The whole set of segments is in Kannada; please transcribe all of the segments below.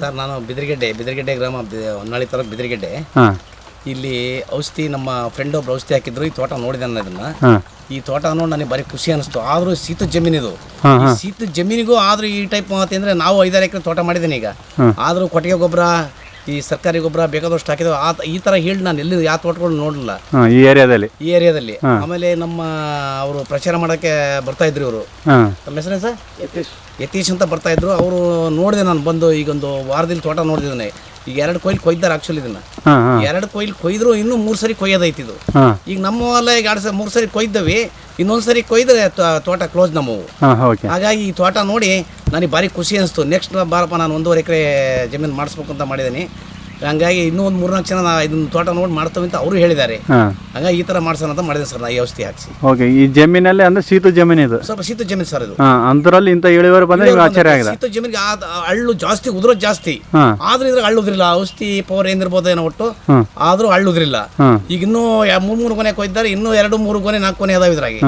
ಸರ್ ನಾನು ಬಿದಿರಗೆಡ್ಡೆ ಬಿದಿರಗೆಡ್ಡೆ ಗ್ರಾಮ ಹೊನ್ನಾಳಿ ತರ ಬಿದಿರಗೆಡ್ಡೆ. ಇಲ್ಲಿ ಔಷಧಿ ನಮ್ಮ ಫ್ರೆಂಡ್ ಒಬ್ರು ಔಷಧಿ ಹಾಕಿದ್ರು ಈ ತೋಟ ನೋಡಿದೆ ನಾನು ಇದನ್ನ. ಈ ತೋಟ ನೋಡಿ ನನಗೆ ಬರೀ ಖುಷಿ ಅನಿಸ್ತು. ಆದರೂ ಶೀತ ಜಮೀನಿದು. ಶೀತ ಜಮೀನಿಗೂ ಆದ್ರೂ ಈ ಟೈಪ್ ಮಾತು ಅಂದ್ರೆ ನಾವು ಐದಾರು ಎಕರೆ ತೋಟ ಮಾಡಿದ್ದೀನಿ ಈಗ. ಆದರೂ ಕೊಟ್ಟಿಗೆ ಗೊಬ್ಬರ ಈ ಸರ್ಕಾರಿ ಗೊಬ್ಬರ ಬೇಕಾದಷ್ಟು ಹಾಕಿದ್ರು ಆ ಈ ತರ ಹೇಳಿ ನಾನು ಎಲ್ಲಿ ಯಾವ ತೋಟಗಳು ನೋಡಲಿಲ್ಲ. ಈ ಏರಿಯಾದಲ್ಲಿ? ಈ ಏರಿಯಾದಲ್ಲಿ. ಆಮೇಲೆ ನಮ್ಮ ಅವರು ಪ್ರಚಾರ ಮಾಡೋಕ್ಕೆ ಬರ್ತಾ ಇದ್ರು ಇವರು. ತಮ್ಮ ಹೆಸರೇ ಸರ್? ಯತೀಶ್. ಅಂತ ಬರ್ತಾ ಇದ್ರು. ಅವರು ನೋಡಿದೆ ನಾನು ಬಂದು ಈಗ ಒಂದು ವಾರದಲ್ಲಿ ತೋಟ ನೋಡಿದ್ದೇನೆ. ಈಗ ಎರಡು ಕೊಯ್ಲು ಕೊಯ್ದಾರೆ ಆಕ್ಚುಲಿ ಇದನ್ನ. ಎರಡು ಕೊಯ್ಲು ಕೊಯ್ದ್ರು ಇನ್ನೂ ಮೂರು ಸರಿ ಕೊಯ್ಯೋದೈತಿ ಇದು. ಈಗ ನಮ್ಮ ಹೊಲ ಈಗ ಎರಡು ಸರಿ ಮೂರು ಸರಿ ಕೊಯ್ದವಿ. ಇನ್ನೊಂದು ಸರಿ ಕೊಯ್ದ್ರೆ ತೋಟ ಕ್ಲೋಸ್ ನಮ್ಮವು. ಹಾಗಾಗಿ ಈ ತೋಟ ನೋಡಿ ನನಗೆ ಭಾರಿ ಖುಷಿ ಅನಿಸ್ತು. ನೆಕ್ಸ್ಟ್ ಬಾರಪ್ಪ ನಾನು ಒಂದೂವರೆ ಎಕರೆ ಜಮೀನು ಮಾಡಿಸ್ಬೇಕು ಅಂತ ಮಾಡಿದ್ದೀನಿ ಹಂಗಾಗಿ ಇನ್ನೂ ಒಂದು ಮೂರ್ನಾಲ್ಕು ಜನ ಇದನ್ನು ತೋಟ ನೋಡಿ ಮಾಡ್ತೇವೆ ಅಂತ ಅವರು ಹೇಳಿದ್ದಾರೆ. ಹಂಗಾಗಿ ಈ ತರ ಮಾಡ್ಸೋಣ ಅಂತ ಮಾಡಿದೆ ಸರ್ ನಾ ಈ ಔಷಧಿ ಹಾಕಿಸಿ. ಓಕೆ ಈ ಜಮೀನಲ್ಲಿ ಅಂದ್ರೆ ಶೀತ ಜಮೀನು ಇದು? ಸ್ವಲ್ಪ ಶೀತ ಜಮೀನು ಸರ್ ಇದು. ಅಂದ್ರಲ್ಲಿ ಇಂತ ಇಳುವರಿ ಬಂದರೆ ನಿಮ್ಗೆ ಆಶ್ಚರ್ಯ ಆಗಿದೆ ಶೀತ ಜಮೀನಿಗೆ ಅಳ್ಳು ಹಳ್ಳು ಜಾಸ್ತಿ ಉದುರೋದು ಜಾಸ್ತಿ. ಆದ್ರೂ ಇದ್ರಾಗ ಹಳ್ಳುದ್ರಿಲ್ಲ ಔಷಧಿ ಪವರ್ ಏನಿರ್ಬೋದು ಏನೋ ಒಟ್ಟು. ಆದ್ರೂ ಹಳ್ಳುದ್ರಿಲ್ಲ ಹಾಂ. ಈಗ ಇನ್ನೂ ಮೂರ್ ಮೂರು ಕೊನೆ ಕೊಯ್ದಾರೆ ಇನ್ನೂ ಎರಡು ಮೂರು ಕೊನೆ ನಾಲ್ಕು ಕೊನೆ ಅದಾವ ಇದ್ರಾಗೆ.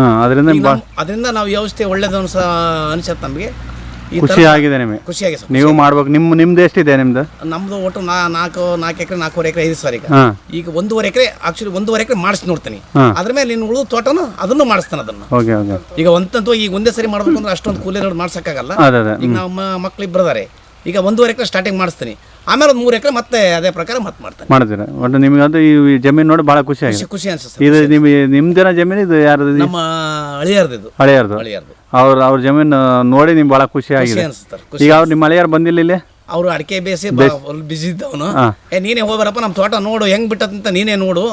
ಅದರಿಂದ ನಾವು ಈ ಔಷಧಿ ಒಳ್ಳೇದು ಅನ್ಸ ಅನ್ಸತ್ ನಮಗೆ. ಈ ಖುಷಿ ತರ ಆಗಿದೆ ನಿಮಗೆ? ಖುಷಿಯಾಗಿ ಸರ್ ನೀವು ಮಾಡ್ಬೇಕು ನಿಮ್ಮ ನಿಮ್ದು ಎಷ್ಟಿದೆ ನಿಮ್ದು? ನಮ್ದು ಒಟ್ಟು ನಾ ನಾಲ್ಕು ನಾಲ್ಕು ಎಕರೆ ನಾಲ್ಕೂವರೆ ಎಕರೆ ಐದು ಸರ್ ಈಗ. ಹಾಂ. ಈಗ ಒಂದೂವರೆ ಎಕರೆ ಆಕ್ಚುಲಿ ಒಂದೂವರೆ ಎಕರೆ ಮಾಡಿಸಿ ನೋಡ್ತೀನಿ. ಹಾಂ. ಅದ್ರ ಮೇಲೆ ಇನ್ನು ಉಳಿದು ತೋಟನು ಅದನ್ನು ಮಾಡಿಸ್ತಾನೆ ಅದನ್ನ. Okay okay. ಈಗ ಒಂದಂತೂ ಈಗ ಒಂದೇ ಸರಿ ಮಾಡ್ಬೇಕು ಅಂದ್ರೆ ಅಷ್ಟೊಂದು ಕೂಲಿ ಮಾಡ್ಸಕ್ಕಾಗಲ್ಲ. ಅದೇ ಅದೇ. ಈಗ ನಮ್ಮ ಮಕ್ಳು ಇಬ್ಬರದಾರೆ ಈಗ ಒಂದೂವರೆ ಎಕರೆ ಸ್ಟಾರ್ಟಿಂಗ್ ಮಾಡಿಸ್ತೀನಿ. ಆಮೇಲೆ ಒಂದು ಮೂರು ಎಕರೆ ಮತ್ತೆ ಅದೇ ಪ್ರಕಾರ ಮತ್ತೆ ಮಾಡ್ತಾರೆ. ಮಾಡ್ತೀರಾ ಒಟ್ಟು ಅದು ಈ ಜಮೀನು ನೋಡಿ ಭಾಳ ಖುಷಿ ಆಗಿದೆ. ಖುಷಿ ಖುಷಿ ಅನ್ಸುತ್ತೆ ಇದು ನಿಮಗೆ ನಿಮ್ದೇನ ಜಮೀನು ಇದು ಯಾರು? ನಮ್ಮ ಅಳಿಯಾರ್ದು ಇದು ಹಳೆಯರ್ದು. ಅಳಿಯಾರ್ದು ಅವ್ರ ಅವ್ರ ಜಮೀನು ನೋಡಿ ನಿಮ್ಗೆ ಭಾಳ ಖುಷಿ ಖುಷಿ ಆಗಿದೆ. ಈಗ ಅವ್ರು ನಿಮ್ಮ ಹಳೆಯರು ಬಂದಿಲ್ಲ ಇಲ್ಲಿ? ಅವರು ಅಡಿಕೆ ಬೇಸಿ ಬಿಸಿ ಇದ್ದವನು. ಏ ನೀನೇ ಹೋಗ್ಬಾರಪ್ಪ ನಮ್ಮ ತೋಟ ನೋಡು ಹೆಂಗ್ ಬಿಟ್ಟದಂತ ನೀನೇ ನೋಡು.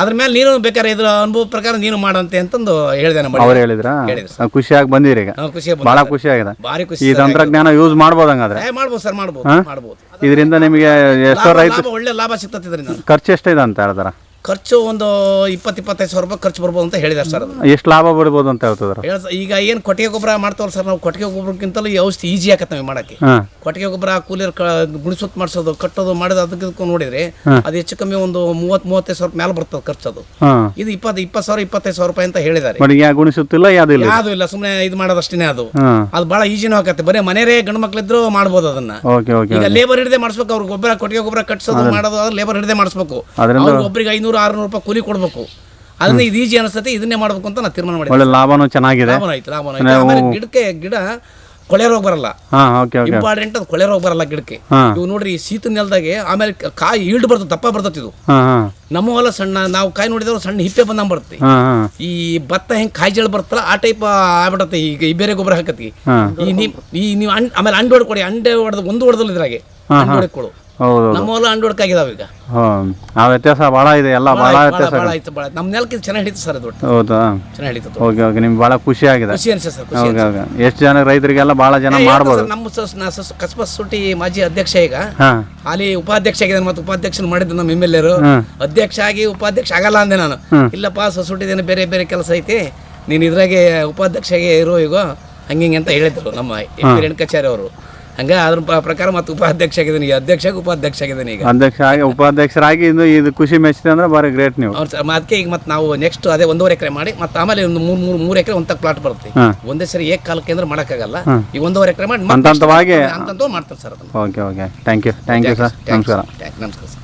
ಅದ್ರ ಮೇಲೆ ನೀನು ಬೇಕಾದ್ರೆ ಇದ್ರ ಅನುಭವ ಪ್ರಕಾರ ನೀನು ಮಾಡಂತೆ ಅಂತಂದು ಹೇಳಿದೆ ನಮ್ಮ ಅವ್ರು ಹೇಳಿದ್ರ? ಹೇಳಿದ್ರು ಖುಷಿಯಾಗಿ ಬಂದಿರಿ ಈಗ. ಖುಷಿ ಬಹಳ ಖುಷಿ ಆಗಿದೆ. ಭಾರಿ ಖುಷಿ ಈ ತಂತ್ರಜ್ಞಾನ ಯೂಸ್ ಮಾಡ್ಬೋದು ಹಂಗಾದ್ರೆ ಏ ಮಾಡ್ಬೋದು ಸರ್ ಮಾಡ್ಬೋದು ಮಾಡ್ಬೋದು. ಇದರಿಂದ ನಿಮಗೆ ಎಷ್ಟೋ ರೈತ ಒಳ್ಳೆ ಲಾಭ ಸಿಗ್ತದೆ ಇದರಿಂದ. ಖರ್ಚು ಎಷ್ಟಿದೆ ಅಂತ ಹೇಳ್ತಾರ? ಖರ್ಚು ಒಂದು ಇಪ್ಪತ್ತು ಇಪ್ಪತ್ತೈದು ಸಾವಿರ ರೂಪಾಯಿ ಖರ್ಚು ಬರ್ಬೋದು ಅಂತ ಹೇಳಿದ್ದಾರೆ ಸರ್ ಅದು. ಎಷ್ಟು ಲಾಭ ಬರ್ಬೋದು ಅಂತ ಹೇಳ್ತಿದ್ರು? ಹೇಳ್ಸ- ಈಗ ಏನು ಕೊಟ್ಟಿಗೆ ಗೊಬ್ಬರ ಮಾಡ್ತಾವಲ್ಲ ಸರ್ ನಾವು ಕೊಟ್ಟಿಗೆ ಗೊಬ್ಬರಕ್ಕಿಂತಲೂ ಈ ಔಷಧಿ ಈಜಿ ಆಗತ್ತೆ ನಮಗೆ ಮಾಡೋಕ್ಕೆ. ಹಾಂ. ಕೊಟ್ಟಿಗೆ ಗೊಬ್ಬರ ಕೂಲಿಯರ್ ಕ ಗುಣಿಸುತ್ತ ಮಾಡಿಸೋದು ಕಟ್ಟೋದು ಮಾಡೋದು ಅದಕ್ಕೆ ಇದಕ್ಕೂ ನೋಡಿದ್ರೆ ಅದು ಹೆಚ್ಚು ಕಮ್ಮಿ ಒಂದು ಮೂವತ್ತು ಮೂವತ್ತೈದು ಸಾವಿರ ಮೇಲೆ ಬರ್ತದೆ ಖರ್ಚು ಅದು ಹಾಂ. ಇದು ಇಪ್ಪತ್ತು ಇಪ್ಪತ್ತು ಸಾವಿರ ಇಪ್ಪತ್ತೈದು ಸಾವಿರ ರೂಪಾಯಿ ಅಂತ ಹೇಳಿದ್ದಾರೆ ಬಟ್ ಯಾ ಗುಣಿಸುತ್ತಿಲ್ಲ ಯಾವುದಿಲ್ಲ ಇಲ್ಲ? ಯಾವುದು ಇಲ್ಲ ಸುಮ್ಮನೆ ಇದು ಮಾಡೋದಷ್ಟೇ ಅದು. ಹಾಂ. ಅದು ಭಾಳ ಈಜಿನೂ ಆಗತ್ತೆ ಬರೀ ಮನೆಯೇ ಗಂಡು ಮಕ್ಳಿದ್ರು ಮಾಡ್ಬೋದು ಅದನ್ನ. ಓಕೆ ಓಕೆ ಈಗ ಲೇಬರ್ ಹಿಡಿದೇ ಮಾಡಿಸ್ಬೇಕು ಅವ್ರಿಗೆ ಗೊಬ್ಬರ ಕೊಟ್ಟಿಗೆ ಗೊಬ್ಬರ ಕಟ್ಸೋದು ಮಾಡೋದು ಅದು ಲೇಬರ್ ಹಿಡಿದೇ ಮಾಡಿಸ್ಬೇಕು. ಅದರಿಂದ ಅವ್ರಿಗೆ ಒಬ್ಬರಿಗೆ ಐನೂರು ಆರುನೂರು ರೂಪಾಯಿ ಕೂಲಿ ಕೊಡಬೇಕು. ಅದನ್ನ ಇದು ಈಜಿ ಅನಿಸ್ತೈತೆ ಇದನ್ನೇ ಮಾಡಬೇಕು ಅಂತ ನಾನು ತೀರ್ಮಾನ ಮಾಡಿದ್ದೆ. ಒಳ್ಳೆ ಲಾಭನೂ ಚೆನ್ನಾಗಿದೆ. ಲಾಭನ ಐತೆ ಲಾಭನ ಐತೆ ಆಮೇಲೆ ಗಿಡಕ್ಕೆ ಗಿಡ ಕೊಳೆ ರೋಗ ಬರಲ್ಲ. ಹಾ ಓಕೆ ಓಕೆ. ಇಂಪಾರ್ಟೆಂಟ್ ಅದು ಕೊಳೆ ರೋಗ ಬರಲ್ಲ ಗಿಡಕ್ಕೆ. ಇವು ನೋಡ್ರಿ ಈ ಶೀತ ನೆಲದಾಗೆ ಆಮೇಲೆ ಕಾಯಿ ಈಲ್ಡ್ ಬರ್ತದೆ ದಪ್ಪ ಬರ್ತದೆ ಇದು. ಹಾ ಹಾಂ. ನಮ್ಮ ಹೊಲ ಸಣ್ಣ ನಾವು ಕಾಯಿ ನೋಡಿದ್ರೆ ಸಣ್ಣ ಹಿಪ್ಪೆ ಬಂದಂಗೆ ಬರುತ್ತೆ. ಹಾಂ ಹಾಂ. ಈ ಭತ್ತ ಹೆಂಗೆ ಕಾಯಿ ಜಳ ಬರ್ತಲ್ಲ ಆ ಟೈಪ್ ಆಗ್ಬಿಡತ್ತೆ. ಈಗ ಈ ಬೇರೆ ಗೊಬ್ಬರ ಹಾಕತ್ತಿ ಈ ನೀವು ಆಮೇಲೆ ನೀವು ಅಂಡ್ ಆಮೇಲೆ ಅಂಡು ಹೊಡ್ಕೊಡಿ ಅಂಡೆ ಹೊಡೆದು ಒಂದು ಹೊಡೆದಲ್ಲ ಇದ್ರಾಗೆ. ಅಂಡ್ ಹೊಡ್ಕೊಡು. ಹೌದು ನಮ್ಮ ಹೊಲ ಹೊಡ್ಕಾಗಿದಾವೆ ಈಗ. ಹಾಂ ಆ ವ್ಯತ್ಯಾಸ ಭಾಳ ಇದೆ ಎಲ್ಲ ಭಾಳ ವ್ಯತ್ಯಾಸ ಭಾಳ ಆಯ್ತು ಭಾಳ ನಮ್ಮ ನೆಲಕ್ಕೆ ಚೆನ್ನಾಗಿ ಹಿಡಿತು ಸರ್ ಅದು ಒಟ್ಟು. ಹೌದಾ? ಚೆನ್ನಾಗಿ ಹಿಡಿತು ಓಕೆ ಓಕೆ ನಿಮ್ಗೆ ಭಾಳ ಖುಷಿ ಆಗಿದೆ. ಖುಷಿ ಅನ್ಸುತ್ತೆ ಸರ್ ಖುಷಿ ಓಕೆ ಓಕೆ. ಎಷ್ಟು ಜನ ರೈತರಿಗೆಲ್ಲ ಭಾಳ ಜನ ಏ, ಮಾಡ್ಬೋದು. ಸರ್, ನಮ್ಮ ಸ- ನಾ ಸ- ಕಸ್ಬಾ ಸುಟ್ಟಿ ಮಾಜಿ ಅಧ್ಯಕ್ಷ ಈಗ. ಹಾಂ. ಅಲ್ಲಿ ಉಪಾಧ್ಯಕ್ಷ ಆಗಿದ್ದಾನೆ ಮತ್ತೆ ಉಪಾಧ್ಯಕ್ಷನ ಮಾಡಿದ್ದು ನಮ್ಮ ಎಂ ಎಲ್ ಎರು. ಹಾಂ. ಅಧ್ಯಕ್ಷ ಆಗಿ ಉಪಾಧ್ಯಕ್ಷ ಆಗಲ್ಲ ಅಂದೆ ನಾನು. ಇಲ್ಲಪ್ಪ ಸೊಸೈಟಿದೇನು ಬೇರೆ ಬೇರೆ ಕೆಲಸ ಐತಿ. ನೀನು ಇದ್ರಾಗೆ ಉಪಾಧ್ಯಕ್ಷಗೆ ಇರೋ ಈಗ ಹಂಗೆ ಹಿಂಗೆ ಅಂತ ಹೇಳಿದ್ರು ನಮ್ಮ ಎಂ ರೇಣುಕಾಚಾರ್ಯ ಅವರು. ಹಂಗೆ ಅದ್ರ ಪ್ರಕಾರ ಮತ್ತೆ ಉಪಾಧ್ಯಕ್ಷ ಆಗಿದ್ದೀನಿ. ಈಗ ಅಧ್ಯಕ್ಷ ಉಪಾಧ್ಯಕ್ಷ ಆಗಿದ್ದೀನಿ ಈಗ. ಅಧ್ಯಕ್ಷ ಆಗಿ ಉಪಾಧ್ಯಕ್ಷರಾಗಿ ಇದು ಇದು ಖುಷಿ ಮೆಚ್ಚಿದೆ ಅಂದ್ರೆ ಭಾರಿ ಗ್ರೇಟ್ ನೀವು ಅದಕ್ಕೆ ಈಗ ಮತ್ತೆ ನಾವು ನೆಕ್ಸ್ಟ್ ಅದೇ ಒಂದೂವರೆ ಎಕರೆ ಮಾಡಿ ಮತ್ತೆ ಆಮೇಲೆ ಒಂದು ಮೂರು ಮೂರು ಮೂರು ಎಕರೆ ಒಂದಕ್ಕೆ ಪ್ಲಾಟ್ ಬರುತ್ತೆ. ಒಂದೇ ಸರಿ ಏಕ ಕಾಲಕ್ಕೆ ಅಂದ್ರೆ ಮಾಡೋಕ್ಕಾಗಲ್ಲ ಈ ಒಂದೂವರೆ ಎಕರೆ ಮಾಡಿ ಅಂತಂತವಾಗಿ ಅಂತಂತೂ ಮಾಡ್ತಾರೆ sir okay okay thank you thank you sir ನಮಸ್ಕಾರ. ನಮಸ್ಕಾರ ಸರ್